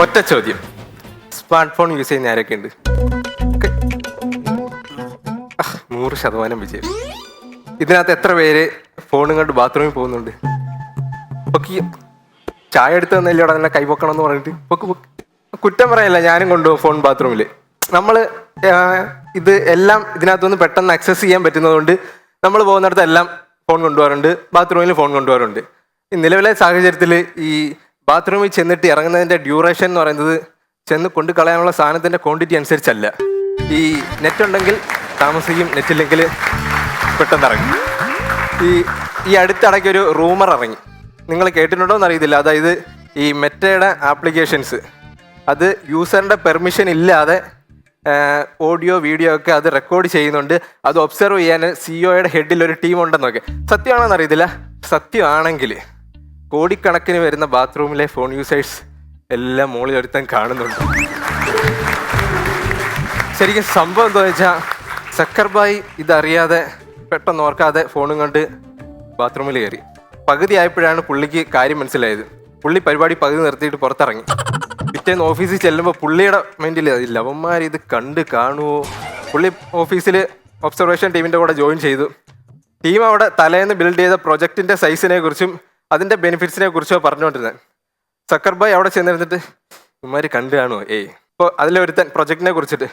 ഒറ്റ ചോദ്യം. Smart phone use ചെയ്യുന്ന ആരൊക്കെ ഉണ്ട് ഒക്കെ. ആ, നൂറ് ശതമാനം വിജയം. ഇതിനകത്ത് എത്ര പേര് ഫോണും കണ്ട് ബാത്റൂമിൽ പോകുന്നുണ്ട്? പൊക്കി ചായ എടുത്ത് തന്നില്ല അവിടെ തന്നെ കൈപൊക്കണം എന്ന് പറഞ്ഞിട്ട്? പൊക്ക് പൊക്ക്. കുറ്റം പറയല്ല ഞാനും കൊണ്ടുപോകും ഫോൺ ബാത്റൂമിൽ നമ്മൾ ഇത് എല്ലാം ഇതിനകത്തുനിന്ന് പെട്ടെന്ന് അക്സസ് ചെയ്യാൻ പറ്റുന്നതുകൊണ്ട് നമ്മൾ പോകുന്നിടത്ത് എല്ലാം ഫോൺ കൊണ്ടുപോകാറുണ്ട് ബാത്റൂമിൽ ഫോൺ കൊണ്ടുപോകാറുണ്ട്. നിലവിലെ സാഹചര്യത്തിൽ ഈ ബാത്റൂമിൽ ചെന്നിട്ട് ഇറങ്ങുന്നതിന്റെ ഡ്യൂറേഷൻ എന്ന് പറയുന്നത് ചെന്ന് കൊണ്ട് കളയാനുള്ള സാധനത്തിന്റെ ക്വാണ്ടിറ്റി അനുസരിച്ചല്ല. ഈ നെറ്റ് ഉണ്ടെങ്കിൽ താമസിക്കും നെറ്റില്ലെങ്കിൽ പെട്ടെന്ന് ഇറങ്ങി. ഈ ഈ അടുത്തിടയ്ക്ക് ഒരു റൂമർ ഇറങ്ങി. നിങ്ങൾ കേട്ടിട്ടുണ്ടോ എന്ന് എന്നറിയത്തില്ല. അതായത് ഈ മെറ്റയുടെ ആപ്ലിക്കേഷൻസ് അത് യൂസറിന്റെ പെർമിഷൻ ഇല്ലാതെ ഓഡിയോ വീഡിയോ ഒക്കെ അത് റെക്കോർഡ് ചെയ്യുന്നുണ്ട്. അത് ഒബ്സർവ് ചെയ്യാൻ സിഇഒയുടെ ഹെഡിൽ ഒരു ടീം ഉണ്ടെന്നൊക്കെ സത്യമാണോ എന്നറിയത്തില്ല. സത്യമാണെങ്കിൽ കോടിക്കണക്കിന് വരുന്ന ബാത്റൂമിലെ ഫോൺ യൂസേഴ്സ് എല്ലാം മോളിൽ ഒരുത്തൻ കാണുന്നുണ്ട്. ശരിക്കും സംഭവം എന്താ വെച്ചാൽ സക്കർബായി ഇതറിയാതെ പെട്ടെന്ന് ഓർക്കാതെ ഫോണും കണ്ട് ബാത്റൂമിൽ കയറി. പകുതി ആയപ്പോഴാണ് പുള്ളിക്ക് കാര്യം മനസ്സിലായത്. പുള്ളി പരിപാടി പകുതി നിർത്തിയിട്ട് പുറത്തിറങ്ങി. പിറ്റേന്ന് ഓഫീസിൽ ചെല്ലുമ്പോൾ പുള്ളിയുടെ മൈൻഡിൽ ലവന്മാർ ഇത് കണ്ട് കാണുമോ പുള്ളി ഓഫീസിൽ ഒബ്സർവേഷൻ ടീമിന്റെ കൂടെ ജോയിൻ ചെയ്തു. ടീം അവിടെ തലേന്ന് ബിൽഡ് ചെയ്ത പ്രൊജക്ടിന്റെ സൈസിനെ കുറിച്ചും അതിന്റെ ബെനിഫിറ്റ്സിനെ കുറിച്ചോ പറഞ്ഞുകൊണ്ടിരുന്നത് സക്കർബായ് അവിടെ ചെന്നിരുന്നിട്ട് ഇമാര് കണ്ടു കാണുമോ ഏയ്. ഇപ്പോൾ അതിലൊരുത്തൻ പ്രൊജക്ടിനെ കുറിച്ചിട്ട്.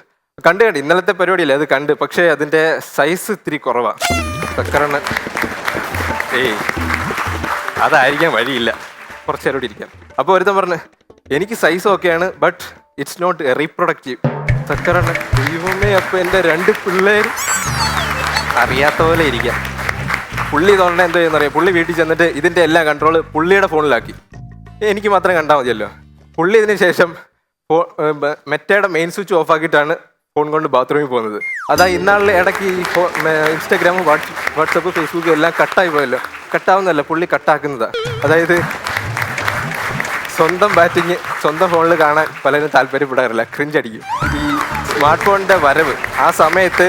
കണ്ടു കണ്ട് ഇന്നലത്തെ പരിപാടിയില്ലേ അത് കണ്ട്. പക്ഷേ അതിന്റെ സൈസ് ഇത്തിരി കുറവാ. സക്കറണ്ണൻ. ഏയ്. അതായിരിക്കാൻ വഴിയില്ല. കുറച്ച് നേരം കൂടി ഇരിക്കാം. അപ്പോൾ ഒരുത്തൻ പറഞ്ഞു എനിക്ക് സൈസ് ഓക്കെയാണ് ബട്ട് ഇറ്റ്സ് നോട്ട് റീപ്രൊഡക്റ്റീവ് സക്കറണ്ണൻ ദൈവമേ അപ്പോൾ എന്റെ രണ്ട് പിള്ളേർ അറിയാത്ത പോലെ ഇരിക്കാം. പുള്ളി തോന്നണ എന്തോ ചെയ്യുന്നറിയാം? പുള്ളി വീട്ടിൽ ചെന്നിട്ട് ഇതിന്റെ എല്ലാ കൺട്രോൾ പുള്ളിയുടെ ഫോണിലാക്കി. എനിക്ക് മാത്രം കണ്ടാൽ മതിയല്ലോ. പുള്ളി ഇതിന് ശേഷം മെറ്റയുടെ മെയിൻ സ്വിച്ച് ഓഫ് ആക്കിയിട്ടാണ് ഫോൺ കൊണ്ട് ബാത്റൂമിൽ പോകുന്നത്. അതാ ഇന്നാളിൽ ഇടയ്ക്ക് ഈ ഫോ ഇൻസ്റ്റാഗ്രാം വാട്സപ്പ് ഫേസ്ബുക്ക് എല്ലാം കട്ടായി പോയല്ലോ. കട്ടാവുന്നതല്ല പുള്ളി കട്ടാക്കുന്നതാ അതായത് സ്വന്തം ബാറ്റിങ് സ്വന്തം ഫോണിൽ കാണാൻ പലരും താല്പര്യപ്പെടാറില്ല ക്രിഞ്ചടിക്കും ഈ സ്മാർട്ട് ഫോണിന്റെ വരവ് ആ സമയത്ത്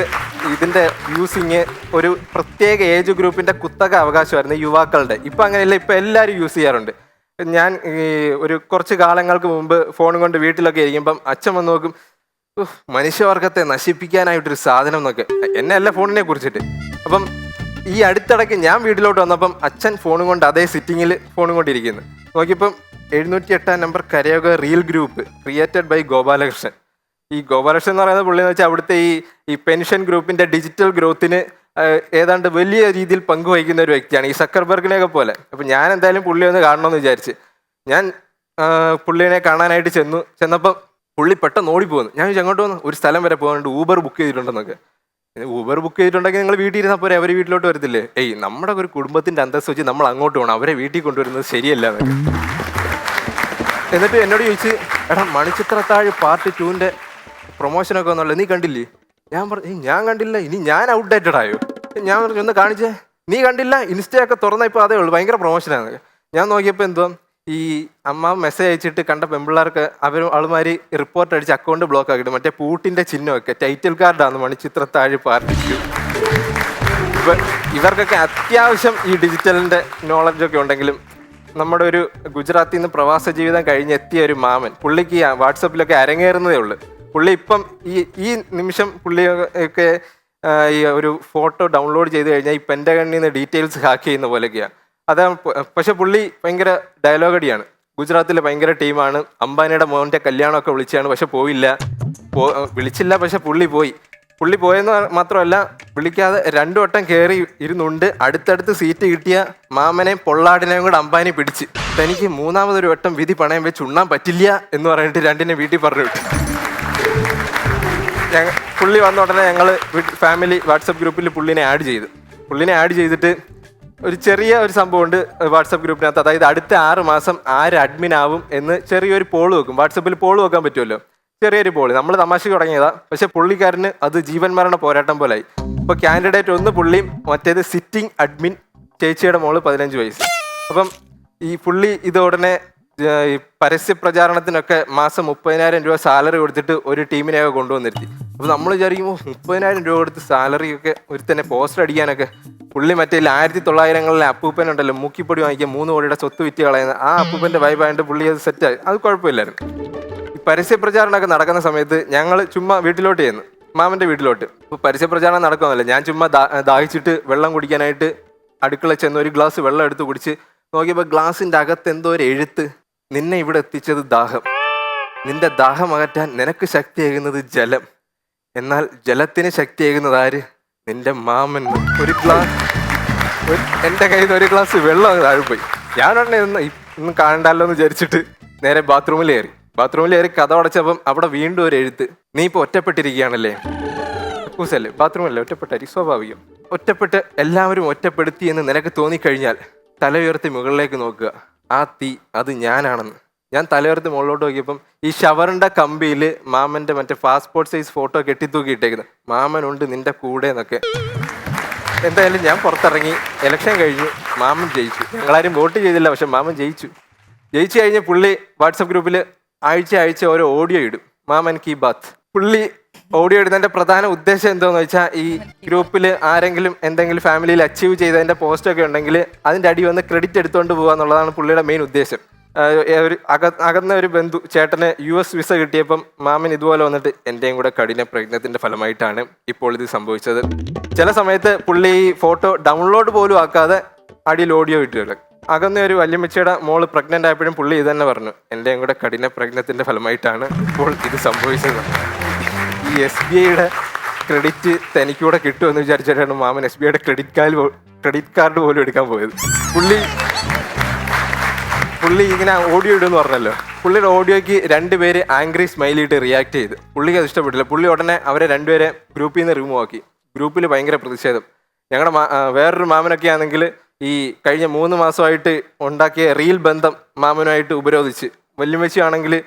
ഇതിന്റെ യൂസിങ് ഒരു പ്രത്യേക ഏജ് ഗ്രൂപ്പിന്റെ കുത്തക അവകാശമായിരുന്നു യുവാക്കളുടെ. ഇപ്പം അങ്ങനെയല്ല ഇപ്പം എല്ലാവരും യൂസ് ചെയ്യാറുണ്ട്. ഞാൻ ഈ ഒരു കുറച്ച് കാലങ്ങൾക്ക് മുമ്പ് ഫോൺ കൊണ്ട് വീട്ടിലൊക്കെ ഇരിക്കുമ്പം അച്ഛൻ വന്ന് നോക്കും "ഉഫ്, മനുഷ്യവർഗത്തെ നശിപ്പിക്കാനായിട്ടൊരു സാധനം എന്നൊക്കെ. എന്നെ അല്ല ഫോണിനെ കുറിച്ചിട്ട്. അപ്പം ഈ അടുത്തിടയ്ക്ക് ഞാൻ വീട്ടിലോട്ട് വന്നപ്പം അച്ഛൻ ഫോണും കൊണ്ട് അതേ സിറ്റിങ്ങിൽ ഫോണും കൊണ്ടിരിക്കുന്നു നോക്കിയപ്പം എഴുന്നൂറ്റി എട്ടാം number കരയോഗ reel group created by Gopalakrishnan. ഈ ഗോപാലകൃഷ്ണൻ എന്ന് പറയുന്ന പുള്ളി എന്ന് വെച്ചാൽ അവിടുത്തെ ഈ ഈ പെൻഷൻ ഗ്രൂപ്പിന്റെ ഡിജിറ്റൽ ഗ്രോത്തിന് ഏതാണ്ട് വലിയ രീതിയിൽ പങ്കുവഹിക്കുന്ന ഒരു വ്യക്തിയാണ്. ഈ സക്കർബർഗിനെയൊക്കെ പോലെ. അപ്പം ഞാൻ എന്തായാലും പുള്ളി ഒന്ന് കാണണമെന്ന് വിചാരിച്ച്. ഞാൻ പുള്ളിനെ കാണാനായിട്ട് ചെന്നു. ചെന്നപ്പോൾ പുള്ളി പെട്ടെന്ന് ഓടിപ്പോകുന്നു ഞാൻ ചെങ്ങോട്ട് വന്നു ഒരു സ്ഥലം വരെ പോകാനുണ്ട്. ഊബർ ബുക്ക് ചെയ്തിട്ടുണ്ടെന്നൊക്കെ. ഊബർ ബുക്ക് ചെയ്തിട്ടുണ്ടെങ്കിൽ നിങ്ങൾ വീട്ടിൽ ഇരുന്നാൽ പോരെ? അവർ വീട്ടിലോട്ട് വരത്തില്ലേ? ഏയ് നമ്മുടെ ഒരു കുടുംബത്തിന്റെ അന്തസ്സ് വെച്ച് നമ്മൾ അങ്ങോട്ട് പോകണം. അവരെ വീട്ടിൽ കൊണ്ടുവരുന്നത് ശരിയല്ല എന്നിട്ട് എന്നോട് ചോദിച്ച് എടാ മണിച്ചിത്രത്താഴ് പാർട്ട് ടുവിന്റെ പ്രൊമോഷനൊക്കെ ഒന്നുമല്ല നീ കണ്ടില്ലേ? ഞാൻ പറഞ്ഞു ഞാൻ കണ്ടില്ല. ഇനി ഞാൻ ഔട്ട്ഡേറ്റഡ് ആയോ? ഞാൻ പറഞ്ഞു ഒന്ന് കാണിച്ചേ. നീ കണ്ടില്ല? ഇൻസ്റ്റയൊക്കെ തുറന്ന ഇപ്പോൾ അതേ ഉള്ളൂ. ഭയങ്കര പ്രൊമോഷനാണ് ഞാൻ നോക്കിയപ്പോൾ എന്തോ ഈ അമ്മ മെസ്സേജ് അയച്ചിട്ട് കണ്ട പെമ്പിള്ളേർക്ക് അവർ ആളുമാര് റിപ്പോർട്ട് അടിച്ച് അക്കൗണ്ട് ബ്ലോക്ക് ആക്കിയിട്ട് മറ്റേ പൂട്ടിന്റെ ചിഹ്നമൊക്കെ ടൈറ്റിൽ കാർഡാണ് മണിച്ചിത്ര താഴെ പാർട്ടിക്ക് ഇവ- ഇവർക്കൊക്കെ അത്യാവശ്യം ഈ ഡിജിറ്റലിന്റെ നോളജൊക്കെ ഉണ്ടെങ്കിലും നമ്മുടെ ഒരു ഗുജറാത്തിൽ നിന്ന് പ്രവാസ ജീവിതം കഴിഞ്ഞ് എത്തിയ ഒരു മാമൻ പുള്ളിക്ക് വാട്സപ്പിലൊക്കെ അരങ്ങേറുന്നതേ ഉള്ളൂ. പുള്ളി ഇപ്പം ഈ ഈ നിമിഷം പുള്ളി ഒക്കെ ഈ ഒരു ഫോട്ടോ ഡൗൺലോഡ് ചെയ്ത് കഴിഞ്ഞാൽ ഈ പെന്റഗണിൽ നിന്ന് ഡീറ്റെയിൽസ് ഹാക്ക് ചെയ്യുന്ന പോലെയൊക്കെയാണ് അതാ പ- പക്ഷെ പുള്ളി ഭയങ്കര ഡയലോഗടിയാണ്. ഗുജറാത്തിലെ ഭയങ്കര ടീമാണ്. അംബാനിയുടെ മോന്റെ കല്യാണമൊക്കെ വിളിച്ചാണ് പക്ഷെ പോയില്ല. വിളിച്ചില്ല പക്ഷെ പുള്ളി പോയി. പുള്ളി പോയെന്ന് മാത്രമല്ല വിളിക്കാതെ രണ്ടു വട്ടം കയറി ഇരുന്നുണ്ട്. അടുത്തടുത്ത് സീറ്റ് കിട്ടിയ മാമനെയും പൊള്ളാടിനെയും കൂടെ അംബാനി പിടിച്ച്. തനിക്ക് മൂന്നാമതൊരു വട്ടം വിധി പണയം വെച്ച് ഉണ്ണാൻ പറ്റില്ല എന്ന് പറഞ്ഞിട്ട് രണ്ടിനെ വീട്ടിൽ പറഞ്ഞു വിട്ടു. ഞങ്ങ പുള്ളി വന്ന ഉടനെ ഞങ്ങൾ ഫാമിലി വാട്സപ്പ് ഗ്രൂപ്പിൽ പുള്ളിനെ ആഡ് ചെയ്തു. പുള്ളിനെ ആഡ് ചെയ്തിട്ട് ഒരു ചെറിയ ഒരു സംഭവമുണ്ട് വാട്സപ്പ് ഗ്രൂപ്പിനകത്ത് അതായത് അടുത്ത ആറ് മാസം ആര് അഡ്മിൻ ആവും എന്ന് ചെറിയൊരു പോൾ വെക്കും. വാട്സപ്പിൽ പോൾ വെക്കാൻ പറ്റുമല്ലോ? ചെറിയൊരു പോൾ നമ്മൾ തമാശ തുടങ്ങിയതാ. പക്ഷെ പുള്ളിക്കാരന് അത് ജീവൻ മരണ പോരാട്ടം പോലെ ആയി. ഇപ്പൊ കാൻഡിഡേറ്റ് ഒന്ന് പുള്ളിയും മറ്റേത് സിറ്റിംഗ് അഡ്മിൻ ചേച്ചിയുടെ മോൾ പതിനഞ്ച് വയസ്സ്. അപ്പം ഈ പുള്ളി ഇത് ഉടനെ ഈ പരസ്യ പ്രചാരണത്തിനൊക്കെ മാസം മുപ്പതിനായിരം രൂപ സാലറി കൊടുത്തിട്ട് ഒരു ടീമിനെയൊക്കെ കൊണ്ടുവന്നിരുത്തി. അപ്പൊ നമ്മൾ വിചാരിക്കുമ്പോൾ മുപ്പതിനായിരം രൂപ കൊടുത്ത് സാലറി ഒക്കെ തന്നെ പോസ്റ്റർ അടിക്കാനൊക്കെ. പുള്ളി മറ്റേ ആയിരത്തി തൊള്ളായിരങ്ങളിലെ അപ്പൂപ്പൻ ഉണ്ടല്ലോ മൂക്കിപ്പൊടി വാങ്ങിക്കാൻ മൂന്ന് കോടിയുടെ സ്വത്ത് വിറ്റ് കളയുന്ന ആ അപ്പൂപ്പന്റെ വൈബായിട്ട് പുള്ളി അത് സെറ്റായി അത് കുഴപ്പമില്ലായിരുന്നു. പരസ്യ പ്രചാരണമൊക്കെ നടക്കുന്ന സമയത്ത് ഞങ്ങൾ ചുമ്മാ വീട്ടിലോട്ട് ചെയ്യുന്നു മാമന്റെ വീട്ടിലോട്ട്. ഇപ്പോൾ പരസ്യപ്രചാരണം നടക്കുന്നില്ല ഞാൻ ചുമ്മാ ദാഹിച്ചിട്ട് വെള്ളം കുടിക്കാനായിട്ട് അടുക്കള ചെന്ന് ഒരു ഗ്ലാസ് വെള്ളം എടുത്ത് കുടിച്ച് നോക്കിയപ്പോൾ ഗ്ലാസിന്റെ അകത്ത് എന്തോ ഒരു എഴുത്ത്. നിന്നെ ഇവിടെ എത്തിച്ചത് ദാഹം. നിന്റെ ദാഹം അകറ്റാൻ നിനക്ക് ശക്തിയേകുന്നത് ജലം. എന്നാൽ ജലത്തിന് ശക്തിയേകുന്നത് ആര്? നിന്റെ മാമൻ. ഒരു ഗ്ലാസ്. എന്റെ കയ്യിൽ നിന്ന് ഒരു ഗ്ലാസ് വെള്ളം അങ്ങ് താഴെ പോയി. ഞാൻ ഉടനെ ഇന്ന് കാണണ്ടല്ലോ എന്ന് വിചാരിച്ചിട്ട് നേരെ ബാത്റൂമിൽ കയറി. ബാത്റൂമിൽ കയറി കഥ അടച്ചപ്പം അവിടെ വീണ്ടും ഒരു എഴുത്ത്. നീ ഇപ്പൊ ഒറ്റപ്പെട്ടിരിക്കുകയാണല്ലേ? കൂസല്ലേ ബാത്റൂമല്ലേ? ഒറ്റപ്പെട്ടായിരിക്കും സ്വാഭാവികം. ഒറ്റപ്പെട്ട് എല്ലാവരും ഒറ്റപ്പെടുത്തി എന്ന് നിനക്ക് തോന്നിക്കഴിഞ്ഞാൽ തല ഉയർത്തി മുകളിലേക്ക് നോക്കുക. ആ തീ അത് ഞാനാണെന്ന്. ഞാൻ തലയുയർത്തി മുകളിലോട്ട് നോക്കിയപ്പം ഈ ഷവറിന്റെ കമ്പിയിൽ മാമന്റെ മറ്റേ പാസ്പോർട്ട് സൈസ് ഫോട്ടോ കെട്ടിത്തൂക്കിയിട്ടേക്കുന്നത്. മാമനുണ്ട് നിന്റെ കൂടെ എന്നൊക്കെ. എന്തായാലും ഞാൻ പുറത്തിറങ്ങി. ഇലക്ഷൻ കഴിഞ്ഞു. മാമൻ ജയിച്ചു. ഞങ്ങളാരും വോട്ട് ചെയ്തില്ല പക്ഷെ മാമൻ ജയിച്ചു. ജയിച്ചു കഴിഞ്ഞ് പുള്ളി വാട്സപ്പ് ഗ്രൂപ്പിൽ ആഴ്ച ആഴ്ച ഓരോ ഓഡിയോ ഇടും. മാമൻ കി ബാത്ത്. പുള്ളി ഓഡിയോ ഇടുന്നതിന്റെ പ്രധാന ഉദ്ദേശം എന്താന്ന് വെച്ചാൽ ഈ ഗ്രൂപ്പിൽ ആരെങ്കിലും എന്തെങ്കിലും ഫാമിലിയിൽ അച്ചീവ് ചെയ്തതിന്റെ പോസ്റ്റ് ഒക്കെ ഉണ്ടെങ്കിൽ അതിന്റെ അടി വന്ന് ക്രെഡിറ്റ് എടുത്തുകൊണ്ട് പോകുക എന്നുള്ളതാണ് പുള്ളിയുടെ മെയിൻ ഉദ്ദേശം. ഒരു അക അകന്ന ഒരു ബന്ധു ചേട്ടന് യു എസ് വിസ കിട്ടിയപ്പം മാമൻ ഇതുപോലെ വന്നിട്ട് എന്റെയും കൂടെ കഠിന പ്രയത്നത്തിന്റെ ഫലമായിട്ടാണ് ഇപ്പോൾ ഇത് സംഭവിച്ചത്. ചില സമയത്ത് പുള്ളി ഈ ഫോട്ടോ ഡൗൺലോഡ് പോലും ആക്കാതെ അടിയിൽ ഓഡിയോ ഇട്ടുകൾ അകന്ന ഒരു വല്യമ്മച്ചയുടെ മോൾ പ്രഗ്നന്റ് ആയപ്പോഴും പുള്ളി ഇത് തന്നെ പറഞ്ഞു. എന്റെയും കൂടെ കഠിന പ്രയത്നത്തിന്റെ ഫലമായിട്ടാണ് ഇപ്പോൾ ഇത് സംഭവിച്ചത്. എസ് ബി ഐയുടെ ക്രെഡിറ്റ് തനിക്കൂടെ കിട്ടുമെന്ന് വിചാരിച്ചിട്ടാണ് മാമൻ എസ് ബി ഐയുടെ ക്രെഡിറ്റ് കാർഡ് ക്രെഡിറ്റ് കാർഡ് പോലും എടുക്കാൻ പോയത്. പുള്ളി പുള്ളി ഇങ്ങനെ ഓഡിയോ ഇടുമെന്ന് പറഞ്ഞല്ലോ. പുള്ളിയുടെ ഓഡിയോയ്ക്ക് രണ്ടുപേര് ആംഗ്രി സ്മൈലി ഇട്ട് റിയാക്ട് ചെയ്ത്. പുള്ളിക്ക് അത് ഇഷ്ടപ്പെട്ടില്ല. പുള്ളി ഉടനെ അവരെ രണ്ടുപേരെ ഗ്രൂപ്പിൽ നിന്ന് റിമൂവ് ആക്കി. ഗ്രൂപ്പിൽ ഭയങ്കര പ്രതിഷേധം. ഞങ്ങളുടെ വേറൊരു മാമനൊക്കെ ആണെങ്കിൽ ഈ കഴിഞ്ഞ മൂന്ന് മാസമായിട്ട് ഉണ്ടാക്കിയ റീൽ ബന്ധം മാമനുമായിട്ട് ഉപരോധിച്ച്. വല്യമ്മച്ചി ആണെങ്കിൽ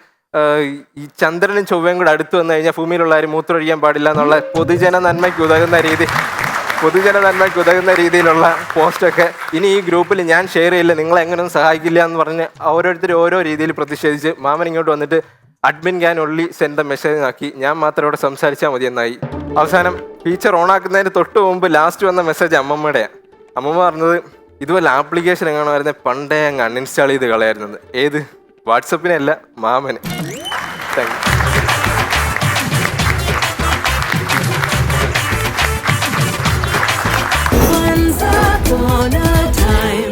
ഈ ചന്ദ്രനും ചൊവ്വയും കൂടെ അടുത്ത് വന്നു കഴിഞ്ഞാൽ ഭൂമിയിലുള്ള ആരും മൂത്രമൊഴിക്കാൻ പാടില്ല എന്നുള്ള പൊതുജന നന്മയ്ക്ക് ഉതകുന്ന രീതി പൊതുജന നന്മയ്ക്ക് ഉതകുന്ന രീതിയിലുള്ള പോസ്റ്റൊക്കെ ഇനി ഈ ഗ്രൂപ്പിൽ ഞാൻ ഷെയർ ചെയ്യില്ല നിങ്ങളെ എങ്ങനെയൊന്നും സഹായിക്കില്ല എന്ന് പറഞ്ഞ് ഓരോരുത്തർ ഓരോ രീതിയിൽ പ്രതിഷേധിച്ച് മാമൻ ഇങ്ങോട്ട് വന്നിട്ട് admin can only send message ആക്കി. ഞാൻ മാത്രം ഇവിടെ സംസാരിച്ചാൽ മതി എന്നായി. അവസാനം ഫീച്ചർ ഓൺ ആക്കുന്നതിന് തൊട്ട് മുമ്പ് ലാസ്റ്റ് വന്ന മെസ്സേജ് അമ്മമ്മയുടെയാണ് അമ്മമ്മ പറഞ്ഞത് ഇതുപോലെ ആപ്ലിക്കേഷൻ എങ്ങനെ വരുന്നത് പണ്ടേ അങ്ങ് അൺഇൻസ്റ്റാൾ ചെയ്ത് കളയായിരുന്നത്. ഏത്? വാട്സപ്പിനല്ല മാമന് thank you upon a time.